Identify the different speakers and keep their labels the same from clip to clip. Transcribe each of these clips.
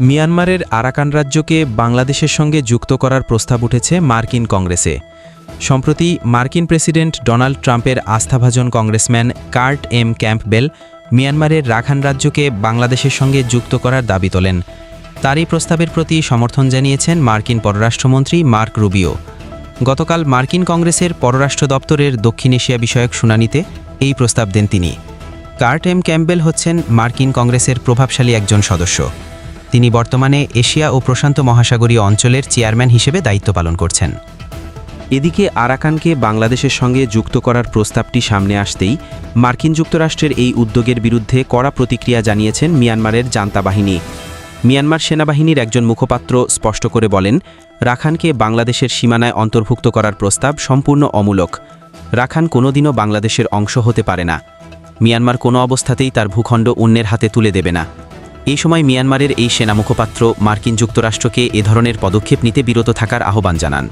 Speaker 1: মিয়ানমারের আরাকান রাজ্যকে বাংলাদেশের সঙ্গে যুক্ত করার প্রস্তাব উঠেছে মার্কিন কংগ্রেসে। সম্প্রতি মার্কিন প্রেসিডেন্ট ডোনাল্ড ট্রাম্পের আস্থাভাজন কংগ্রেসম্যান কার্ট এম ক্যাম্পবেল মিয়ানমারের রাখান রাজ্যকে বাংলাদেশের সঙ্গে যুক্ত করার দাবি তোলেন। তারই প্রস্তাবের প্রতি সমর্থন জানিয়েছেন মার্কিন পররাষ্ট্রমন্ত্রী মার্ক রুবিও। গতকাল মার্কিন কংগ্রেসের পররাষ্ট্র দপ্তরের দক্ষিণ এশিয়া বিষয়ক শুনানিতে এই প্রস্তাব দেন তিনি। কার্ট এম ক্যাম্পবেল হচ্ছেন মার্কিন কংগ্রেসের প্রভাবশালী একজন সদস্য। তিনি বর্তমানে এশিয়া ও প্রশান্ত মহাসাগরীয় অঞ্চলের চেয়ারম্যান হিসেবে দায়িত্ব পালন করছেন। এদিকে আরাকানকে বাংলাদেশের সঙ্গে যুক্ত করার প্রস্তাবটি সামনে আসতেই মার্কিন যুক্তরাষ্ট্রের এই উদ্যোগের বিরুদ্ধে কড়া প্রতিক্রিয়া জানিয়েছেন মিয়ানমারের জান্তা বাহিনী। মিয়ানমার সেনাবাহিনীর একজন মুখপাত্র স্পষ্ট করে বলেন, রাখানকে বাংলাদেশের সীমানায় অন্তর্ভুক্ত করার প্রস্তাব সম্পূর্ণ অমূলক। রাখান কোনোদিনও বাংলাদেশের অংশ হতে পারে না। মিয়ানমার কোনো অবস্থাতেই তার ভূখণ্ড অন্যের হাতে তুলে দেবে না। এই সময় মিয়ানমারের এই সেনা মুখপাত্র মার্কিন যুক্তরাষ্ট্রকে এ ধরনের পদক্ষেপ নিতে বিরত থাকার আহ্বান জানান।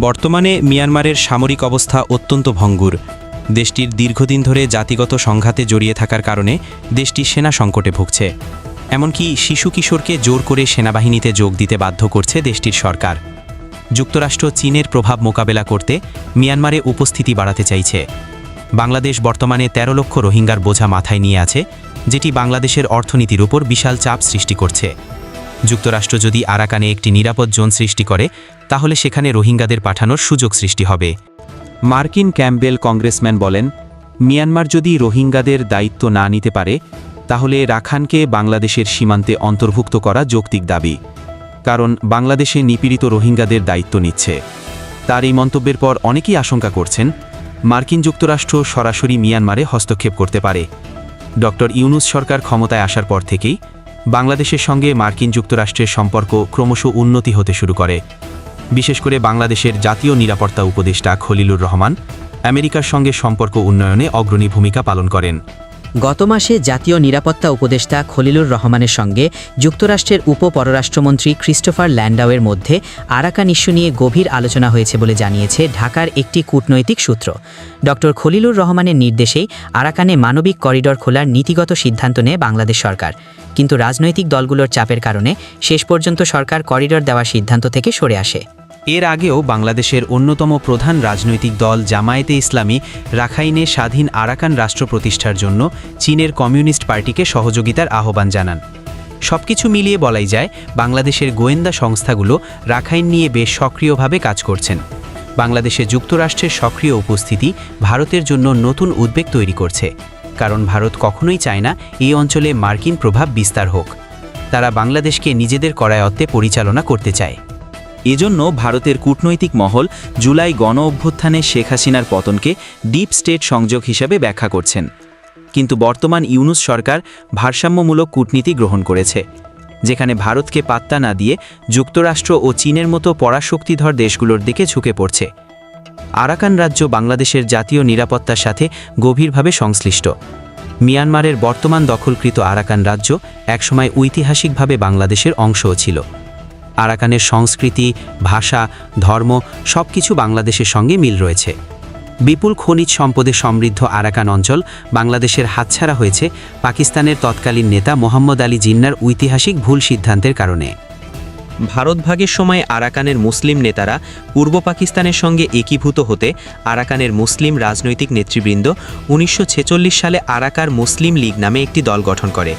Speaker 1: বর্তমানে মিয়ানমারের সামরিক অবস্থা অত্যন্ত ভঙ্গুর। দেশটির দীর্ঘদিন ধরে জাতিগত সংঘাতে জড়িয়ে থাকার কারণে দেশটি সেনা সংকটে ভুগছে। এমনকি শিশু কিশোরকে জোর করে সেনাবাহিনীতে যোগ দিতে বাধ্য করছে দেশটির সরকার। যুক্তরাষ্ট্র চীনের প্রভাব মোকাবেলা করতে মিয়ানমারে উপস্থিতি বাড়াতে চাইছে। বাংলাদেশ বর্তমানে ১৩ লক্ষ রোহিঙ্গার বোঝা মাথায় নিয়ে আছে যেটি বাংলাদেশের অর্থনীতির উপর বিশাল চাপ সৃষ্টি করছে। যুক্তরাষ্ট্র যদি আরাকানে একটি নিরাপদ জোন সৃষ্টি করে, তাহলে সেখানে রোহিঙ্গাদের পাঠানোর সুযোগ সৃষ্টি হবে। মার্কিন ক্যাম্পবেল কংগ্রেসম্যান বলেন, মিয়ানমার যদি রোহিঙ্গাদের দায়িত্ব না নিতে পারে, তাহলে রাখানকে বাংলাদেশের সীমান্তে অন্তর্ভুক্ত করা যৌক্তিক দাবি। কারণ বাংলাদেশে নিপীড়িত রোহিঙ্গাদের দায়িত্ব নিচ্ছে। তার এই মন্তব্যের পর অনেকেই আশঙ্কা করছেন, মার্কিন যুক্তরাষ্ট্র সরাসরি মিয়ানমারে হস্তক্ষেপ করতে পারে। ডক্টর ইউনুস সরকার ক্ষমতায় আসার পর থেকেই বাংলাদেশের সঙ্গে মার্কিন যুক্তরাষ্ট্রের সম্পর্ক ক্রমশ উন্নতি হতে শুরু করে। বিশেষ করে বাংলাদেশের জাতীয় নিরাপত্তা উপদেষ্টা খলিলুর রহমান আমেরিকার সঙ্গে সম্পর্ক উন্নয়নে অগ্রণী ভূমিকা পালন করেন।
Speaker 2: গত মাসে জাতীয় নিরাপত্তা উপদেষ্টা খলিলুর রহমানের সঙ্গে যুক্তরাষ্ট্রের উপ পররাষ্ট্রমন্ত্রী ক্রিস্টোফার ল্যান্ডাওয়ের মধ্যে আরাকান ইস্যু নিয়ে গভীর আলোচনা হয়েছে বলে জানিয়েছে ঢাকার একটি কূটনৈতিক সূত্র। ডক্টর খলিলুর রহমানের নির্দেশেই আরাকানে মানবিক করিডর খোলার নীতিগত সিদ্ধান্ত নেয় বাংলাদেশ সরকার। কিন্তু রাজনৈতিক দলগুলোর চাপের কারণে শেষ পর্যন্ত সরকার করিডর দেওয়ার সিদ্ধান্ত থেকে সরে আসে।
Speaker 1: এর আগেও বাংলাদেশের অন্যতম প্রধান রাজনৈতিক দল জামায়াতে ইসলামী রাখাইনে স্বাধীন আরাকান রাষ্ট্র প্রতিষ্ঠার জন্য চীনের কমিউনিস্ট পার্টিকে সহযোগিতার আহ্বান জানান। সবকিছু মিলিয়ে বলাই যায়, বাংলাদেশের গোয়েন্দা সংস্থাগুলো রাখাইন নিয়ে বেশ সক্রিয়ভাবে কাজ করছেন। বাংলাদেশে যুক্তরাষ্ট্রের সক্রিয় উপস্থিতি ভারতের জন্য নতুন উদ্বেগ তৈরি করছে, কারণ ভারত কখনোই চায় না এই অঞ্চলে মার্কিন প্রভাব বিস্তার হোক। তারা বাংলাদেশকে নিজেদের করায়ত্তে পরিচালনা করতে চায়। এজন্য ভারতের কূটনৈতিক মহল জুলাই গণ অভ্যুত্থানে শেখ হাসিনার পতনকে ডিপ স্টেট সংযোগ হিসেবে ব্যাখ্যা করছেন। কিন্তু বর্তমান ইউনুস সরকার ভারসাম্যমূলক কূটনীতি গ্রহণ করেছে, যেখানে ভারতকে পাত্তা না দিয়ে যুক্তরাষ্ট্র ও চীনের মতো পরাশক্তিধর দেশগুলোর দিকে ঝুঁকে পড়ছে। আরাকান রাজ্য বাংলাদেশের জাতীয় নিরাপত্তার সাথে গভীরভাবে সংশ্লিষ্ট। মিয়ানমারের বর্তমান দখলকৃত আরাকান রাজ্য একসময় ঐতিহাসিকভাবে বাংলাদেশের অংশও ছিল। আরাকানের সংস্কৃতি, ভাষা, ধর্ম সবকিছু বাংলাদেশের সঙ্গে মিল রয়েছে। বিপুল খনিজ সম্পদে সমৃদ্ধ আরাকান অঞ্চল বাংলাদেশের হাতছাড়া হয়েছে পাকিস্তানের তৎকালীন নেতা মোহাম্মদ আলী জিন্নার ঐতিহাসিক ভুল সিদ্ধান্তের কারণে। ভারত ভাগের সময় আরাকানের মুসলিম নেতারা পূর্ব পাকিস্তানের সঙ্গে একীভূত হতে আরাকানের মুসলিম রাজনৈতিক নেতৃবৃন্দ উনিশশো ছেচল্লিশ সালে আরাকার মুসলিম লীগ নামে একটি দল গঠন করে।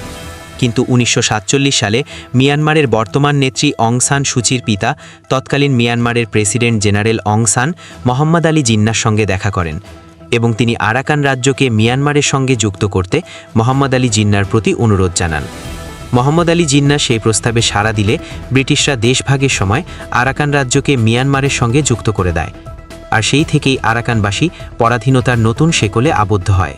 Speaker 1: কিন্তু উনিশশো সাতচল্লিশ সালে মিয়ানমারের বর্তমান নেত্রী অং সান সুচির পিতা, তৎকালীন মিয়ানমারের president general Aung San Mohammad Ali জিন্নার সঙ্গে দেখা করেন এবং তিনি আরাকান রাজ্যকে মিয়ানমারের সঙ্গে যুক্ত করতে মোহাম্মদ আলী জিন্নার প্রতি অনুরোধ জানান। মোহাম্মদ আলী জিন্না সেই প্রস্তাবে সাড়া দিলে ব্রিটিশরা দেশভাগের সময় আরাকান রাজ্যকে মিয়ানমারের সঙ্গে যুক্ত করে দেয়। আর সেই থেকেই আরাকানবাসী পরাধীনতার নতুন শেকলে আবদ্ধ হয়।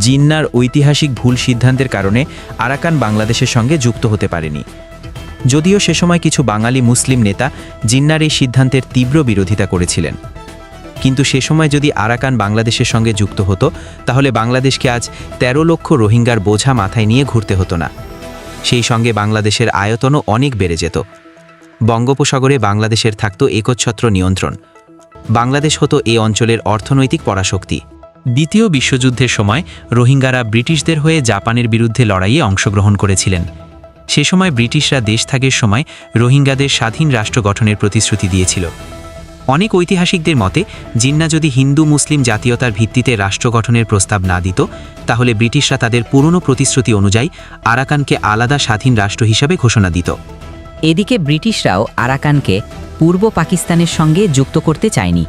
Speaker 1: জিন্নার ঐতিহাসিক ভুল সিদ্ধান্তের কারণে আরাকান বাংলাদেশের সঙ্গে যুক্ত হতে পারেনি। যদিও সে সময় কিছু বাঙালি মুসলিম নেতা জিন্নার এই সিদ্ধান্তের তীব্র বিরোধিতা করেছিলেন। কিন্তু সে সময় যদি আরাকান বাংলাদেশের সঙ্গে যুক্ত হতো, তাহলে বাংলাদেশকে আজ ১৩ লক্ষ রোহিঙ্গার বোঝা মাথায় নিয়ে ঘুরতে হতো না। সেই সঙ্গে বাংলাদেশের আয়তনও অনেক বেড়ে যেত। বঙ্গোপসাগরে বাংলাদেশের থাকত একচ্ছত্র নিয়ন্ত্রণ। বাংলাদেশ হতো এ অঞ্চলের অর্থনৈতিক পরাশক্তি। দ্বিতীয় বিশ্বযুদ্ধের সময় রোহিঙ্গারা ব্রিটিশদের হয়ে জাপানের বিরুদ্ধে লড়াইয়ে অংশগ্রহণ করেছিলেন। সে সময় ব্রিটিশরা দেশ থাকের সময় রোহিঙ্গাদের স্বাধীন রাষ্ট্র গঠনের প্রতিশ্রুতি দিয়েছিল। অনেক ঐতিহাসিকদের মতে, জিন্না যদি হিন্দু, মুসলিম জাতীয়তার ভিত্তিতে রাষ্ট্র গঠনের প্রস্তাব না দিত, তাহলে ব্রিটিশরা তাদের পুরনো প্রতিশ্রুতি অনুযায়ী আরাকানকে আলাদা স্বাধীন রাষ্ট্র হিসাবে ঘোষণা দিত।
Speaker 2: এদিকে ব্রিটিশরাও আরাকানকে পূর্ব পাকিস্তানের সঙ্গে যুক্ত করতে চায়নি।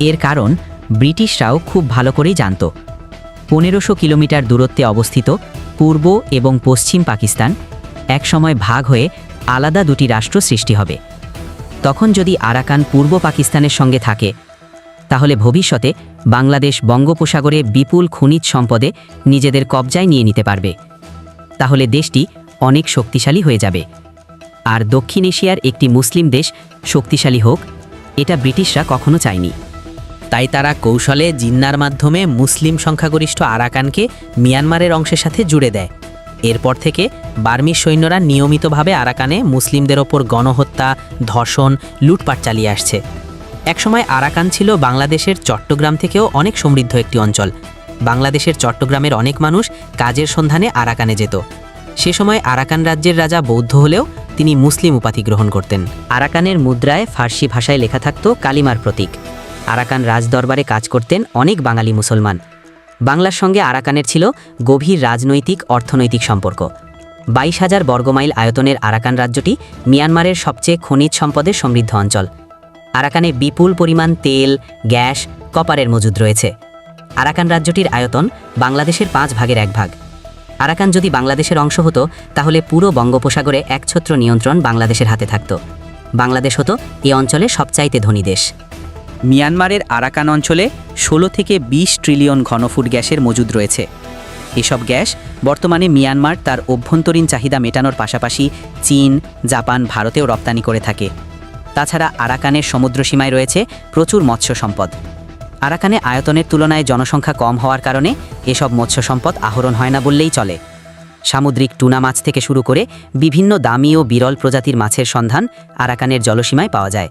Speaker 2: এর কারণ ব্রিটিশরাও খুব ভালো করেই জানত। পনেরোশো কিলোমিটার দূরত্বে অবস্থিত পূর্ব এবং পশ্চিম পাকিস্তান একসময় ভাগ হয়ে আলাদা দুটি রাষ্ট্র সৃষ্টি হবে। তখন যদি আরাকান পূর্ব পাকিস্তানের সঙ্গে থাকে, তাহলে ভবিষ্যতে বাংলাদেশ বঙ্গোপসাগরে বিপুল খনিজ সম্পদে নিজেদের কবজায় নিয়ে নিতে পারবে। তাহলে দেশটি অনেক শক্তিশালী হয়ে যাবে। আর দক্ষিণ এশিয়ার একটি মুসলিম দেশ শক্তিশালী হোক, এটা ব্রিটিশরা কখনো চায়নি। তাই তারা কৌশলে জিন্নার মাধ্যমে মুসলিম সংখ্যাগরিষ্ঠ আরাকানকে মিয়ানমারের অংশের সাথে জুড়ে দেয়। এরপর থেকে বার্মির সৈন্যরা নিয়মিতভাবে আরাকানে মুসলিমদের ওপর গণহত্যা, ধর্ষণ, লুটপাট চালিয়ে আসছে। একসময় আরাকান ছিল বাংলাদেশের চট্টগ্রাম থেকেও অনেক সমৃদ্ধ একটি অঞ্চল। বাংলাদেশের চট্টগ্রামের অনেক মানুষ কাজের সন্ধানে আরাকানে যেত। সে সময় আরাকান রাজ্যের রাজা বৌদ্ধ হলেও তিনি মুসলিম উপাধি গ্রহণ করতেন। আরাকানের মুদ্রায় ফার্সি ভাষায় লেখা থাকত কালিমার প্রতীক। আরাকান রাজদরবারে কাজ করতেন অনেক বাঙালি মুসলমান। বাংলার সঙ্গে আরাকানের ছিল গভীর রাজনৈতিক, অর্থনৈতিক সম্পর্ক। বাইশ হাজার বর্গমাইল আয়তনের আরাকান রাজ্যটি মিয়ানমারের সবচেয়ে খনিজ সম্পদের সমৃদ্ধ অঞ্চল। আরাকানে বিপুল পরিমাণ তেল, গ্যাস, কপারের মজুদ রয়েছে। আরাকান রাজ্যটির আয়তন বাংলাদেশের পাঁচ ভাগের এক ভাগ। আরাকান যদি বাংলাদেশের অংশ হতো, তাহলে পুরো বঙ্গোপসাগরে একছত্র নিয়ন্ত্রণ বাংলাদেশের হাতে থাকত। বাংলাদেশ হতো এ অঞ্চলে সবচাইতে ধনী দেশ। মিয়ানমারের আরাকান অঞ্চলে ষোলো থেকে ২০ ট্রিলিয়ন ঘনফুট গ্যাসের মজুদ রয়েছে। এসব গ্যাস বর্তমানে মিয়ানমার তার অভ্যন্তরীণ চাহিদা মেটানোর পাশাপাশি চীন, জাপান, ভারতেও রপ্তানি করে থাকে। তাছাড়া আরাকানের সমুদ্রসীমায় রয়েছে প্রচুর মৎস্য সম্পদ। আরাকানে আয়তনের তুলনায় জনসংখ্যা কম হওয়ার কারণে এসব মৎস্য সম্পদ আহরণ হয় না বললেই চলে। সামুদ্রিক টুনা মাছ থেকে শুরু করে বিভিন্ন দামি ও বিরল প্রজাতির মাছের সন্ধান আরাকানের জলসীমায় পাওয়া যায়।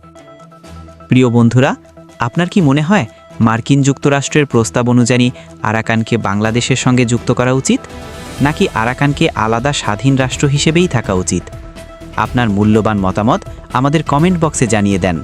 Speaker 1: প্রিয় বন্ধুরা আপনার কি মনে হয় মার্কিন যুক্তরাষ্ট্রের প্রস্তাব অনুযায়ী আরাকানকে বাংলাদেশের সঙ্গে যুক্ত করা উচিত, নাকি আরাকানকে আলাদা স্বাধীন রাষ্ট্র হিসেবেই থাকা উচিত? আপনার মূল্যবান মতামত আমাদের কমেন্ট বক্সে জানিয়ে দেন।